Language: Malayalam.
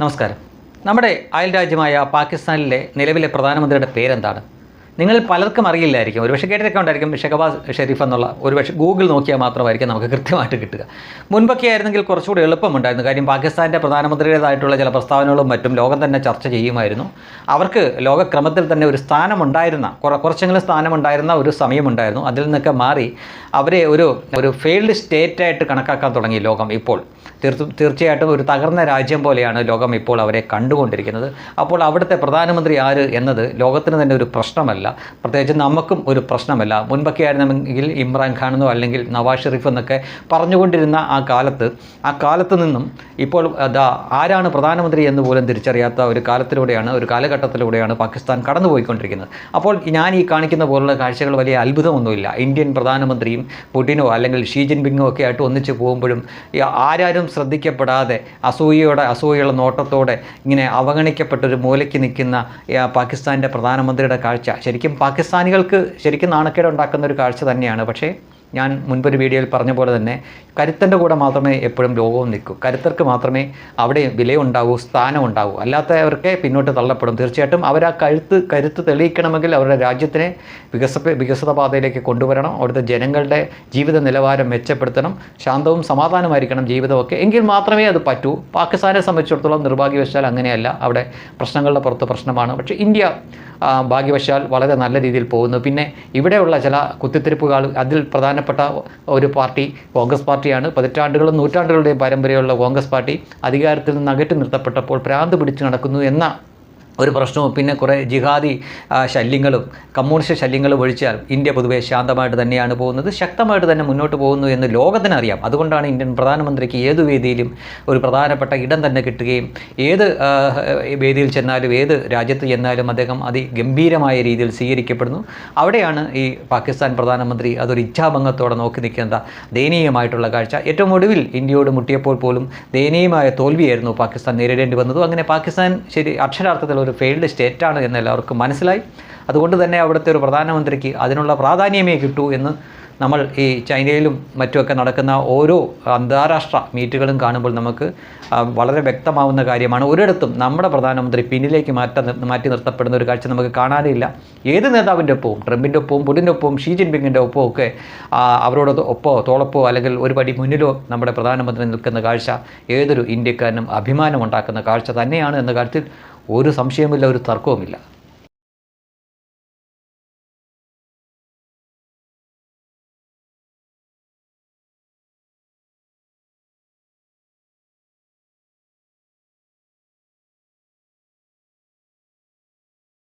നമസ്കാരം. നമ്മുടെ അയൽ രാജ്യമായ പാകിസ്ഥാനിലെ നിലവിലെ പ്രധാനമന്ത്രിയുടെ പേരെന്താണ്? നിങ്ങൾ പലർക്കും അറിയില്ലായിരിക്കും. ഒരുപക്ഷെ ഉണ്ടായിരിക്കും ഷെഖബാസ് ഷെരീഫ് എന്നുള്ള ഒരുപക്ഷെ ഗൂഗിൾ നോക്കിയാൽ മാത്രമായിരിക്കും നമുക്ക് കൃത്യമായിട്ട് കിട്ടുക. മുൻപൊക്കെ ആയിരുന്നെങ്കിൽ കുറച്ചുകൂടി എളുപ്പമുണ്ടായിരുന്നു. കാര്യം പാകിസ്ഥാന്റെ പ്രധാനമന്ത്രിയുടേതായിട്ടുള്ള ചില പ്രസ്താവനകളും മറ്റും ലോകം തന്നെ ചർച്ച ചെയ്യുമായിരുന്നു. അവർക്ക് ലോകക്രമത്തിൽ തന്നെ ഒരു സ്ഥാനമുണ്ടായിരുന്ന കുറ കുറച്ചെങ്കിലും സ്ഥാനമുണ്ടായിരുന്ന ഒരു സമയമുണ്ടായിരുന്നു. അതിൽ നിന്നൊക്കെ മാറി അവരെ ഒരു ഒരു ഫെയിൽഡ് സ്റ്റേറ്റായിട്ട് കണക്കാക്കാൻ തുടങ്ങി ലോകം ഇപ്പോൾ. തീർച്ചയായിട്ടും ഒരു തകർന്ന രാജ്യം പോലെയാണ് ലോകം ഇപ്പോൾ അവരെ കണ്ടുകൊണ്ടിരിക്കുന്നത്. അപ്പോൾ അവിടുത്തെ പ്രധാനമന്ത്രി ആര് എന്നത് ലോകത്തിന് തന്നെ ഒരു പ്രശ്നമല്ല. പ്രത്യേകിച്ച് നമുക്കും ഒരു പ്രശ്നമല്ല. മുൻപൊക്കെ ആയിരുന്നെങ്കിൽ ഇമ്രാൻഖാൻ എന്നോ അല്ലെങ്കിൽ നവാസ് ഷെറീഫ് എന്നൊക്കെ പറഞ്ഞുകൊണ്ടിരുന്ന ആ കാലത്ത് ആ കാലത്ത് നിന്നും ഇപ്പോൾ അതാ ആരാണ് പ്രധാനമന്ത്രി എന്ന് പോലും തിരിച്ചറിയാത്ത ഒരു കാലത്തിലൂടെയാണ് ഒരു കാലഘട്ടത്തിലൂടെയാണ് പാകിസ്ഥാൻ കടന്നുപോയിക്കൊണ്ടിരിക്കുന്നത്. അപ്പോൾ ഞാൻ ഈ കാണിക്കുന്ന പോലുള്ള കാഴ്ചകൾ വലിയ അത്ഭുതമൊന്നുമില്ല. ഇന്ത്യൻ പ്രധാനമന്ത്രിയും പുടിനോ അല്ലെങ്കിൽ ഷീ ജിൻപിങ്ങോ ഒക്കെ ആയിട്ട് ഒന്നിച്ച് പോകുമ്പോഴും ആരാരും ശ്രദ്ധിക്കപ്പെടാതെ അസൂയയുടെ അസൂയയുള്ള നോട്ടത്തോടെ ഇങ്ങനെ അവഗണിക്കപ്പെട്ടൊരു മൂലയ്ക്ക് നിൽക്കുന്ന പാകിസ്ഥാന്റെ പ്രധാനമന്ത്രിയുടെ കാഴ്ച ശരിക്കും പാകിസ്ഥാനികൾക്ക് ശരിക്കും നാണക്കേട് ഉണ്ടാക്കുന്ന ഒരു കാഴ്ച തന്നെയാണ്. പക്ഷേ ഞാൻ മുൻപൊരു വീഡിയോയിൽ പറഞ്ഞ പോലെ തന്നെ കരുത്തന്റെ കൂടെ മാത്രമേ എപ്പോഴും ലോകവും നിൽക്കൂ. കരുത്തർക്ക് മാത്രമേ അവിടെ വിലയുണ്ടാവൂ സ്ഥാനം ഉണ്ടാവൂ അല്ലാത്തവർക്ക് പിന്നോട്ട് തള്ളപ്പെടും. തീർച്ചയായിട്ടും അവർ ആ കഴുത്ത് കരുത്ത് തെളിയിക്കണമെങ്കിൽ അവരുടെ രാജ്യത്തിനെ വികസ വികസിത പാതയിലേക്ക് കൊണ്ടുവരണം. അവിടുത്തെ ജനങ്ങളുടെ ജീവിത നിലവാരം മെച്ചപ്പെടുത്തണം. ശാന്തവും സമാധാനമായിരിക്കണം ജീവിതമൊക്കെ. എങ്കിൽ മാത്രമേ അത് പറ്റൂ. പാകിസ്ഥാനെ സംബന്ധിച്ചിടത്തോളം നിർഭാഗ്യവശാൽ അങ്ങനെയല്ല. അവിടെ പ്രശ്നങ്ങളുടെ പുറത്ത് പ്രശ്നമാണ്. പക്ഷേ ഇന്ത്യ ഭാഗ്യവശാൽ വളരെ നല്ല രീതിയിൽ പോകുന്നു. പിന്നെ ഇവിടെയുള്ള ചില കുത്തിത്തിരിപ്പുകൾ അതിൽ പ്രധാനപ്പെട്ട ഒരു പാർട്ടി കോൺഗ്രസ് പാർട്ടിയാണ്. പതിറ്റാണ്ടുകളും നൂറ്റാണ്ടുകളുടെയും പാരമ്പര്യമുള്ള കോൺഗ്രസ് പാർട്ടി അധികാരത്തിൽ നിന്ന് അകറ്റി നിർത്തപ്പെട്ടപ്പോൾ പ്രാന്ത് പിടിച്ചു നടക്കുന്നു എന്ന ഒരു പ്രശ്നവും പിന്നെ കുറേ ജിഹാദി ശല്യങ്ങളും കമ്മ്യൂണിസ്റ്റ് ശല്യങ്ങളും ഒഴിച്ചാൽ ഇന്ത്യ പൊതുവെ ശാന്തമായിട്ട് തന്നെയാണ് പോകുന്നത് ശക്തമായിട്ട് തന്നെ മുന്നോട്ട് പോകുന്നു എന്ന് ലോകത്തിന് അറിയാം. അതുകൊണ്ടാണ് ഇന്ത്യൻ പ്രധാനമന്ത്രിക്ക് ഏത് വേദിയിലും ഒരു പ്രധാനപ്പെട്ട ഇടം തന്നെ കിട്ടുകയും ഏത് വേദിയിൽ ചെന്നാലും ഏത് രാജ്യത്ത് ചെന്നാലും അദ്ദേഹം അതിഗംഭീരമായ രീതിയിൽ സ്വീകരിക്കപ്പെടുന്നു. അവിടെയാണ് ഈ പാകിസ്ഥാൻ പ്രധാനമന്ത്രി അതൊരു ഇച്ഛാഭംഗത്തോടെ നോക്കി നിൽക്കേണ്ട ദയനീയമായിട്ടുള്ള കാഴ്ച. ഏറ്റവും ഒടുവിൽ ഇന്ത്യയോട് മുട്ടിയപ്പോൾ പോലും ദയനീയമായ തോൽവിയായിരുന്നു പാകിസ്ഥാൻ നേരിടേണ്ടി വന്നതും. അങ്ങനെ പാകിസ്ഥാൻ ശരി അക്ഷരാർത്ഥത്തിൽ ഒരു ഫെയിൽഡ് സ്റ്റേറ്റാണ് എന്ന് എല്ലാവർക്കും മനസ്സിലായി. അതുകൊണ്ട് തന്നെ അവിടുത്തെ ഒരു പ്രധാനമന്ത്രിക്ക് അതിനുള്ള പ്രാധാന്യമേ കിട്ടൂ എന്ന് നമ്മൾ ഈ ചൈനയിലും മറ്റുമൊക്കെ നടക്കുന്ന ഓരോ അന്താരാഷ്ട്ര മീറ്റുകളും കാണുമ്പോൾ നമുക്ക് വളരെ വ്യക്തമാവുന്ന കാര്യമാണ്. ഒരിടത്തും നമ്മുടെ പ്രധാനമന്ത്രി പിന്നിലേക്ക് മാറ്റ മാറ്റി നിർത്തപ്പെടുന്ന ഒരു കാഴ്ച നമുക്ക് കാണാനില്ല ഏത് നേതാവിന്റെ ഒപ്പവും ട്രംപിന്റെ ഒപ്പവും പുടിന്റെ ഒപ്പവും ഷീ ജിൻപിങ്ങിന്റെ ഒപ്പവും ഒക്കെ അവരോട് ഒപ്പോ തോളപ്പോ അല്ലെങ്കിൽ ഒരു പടി മുന്നിലോ നമ്മുടെ പ്രധാനമന്ത്രി നിൽക്കുന്ന കാഴ്ച ഏതൊരു ഇന്ത്യക്കാരനും അഭിമാനമുണ്ടാക്കുന്ന കാഴ്ച തന്നെയാണ് എന്ന കാര്യത്തിൽ ഒരു സംശയമില്ല ഒരു തർക്കവുമില്ല.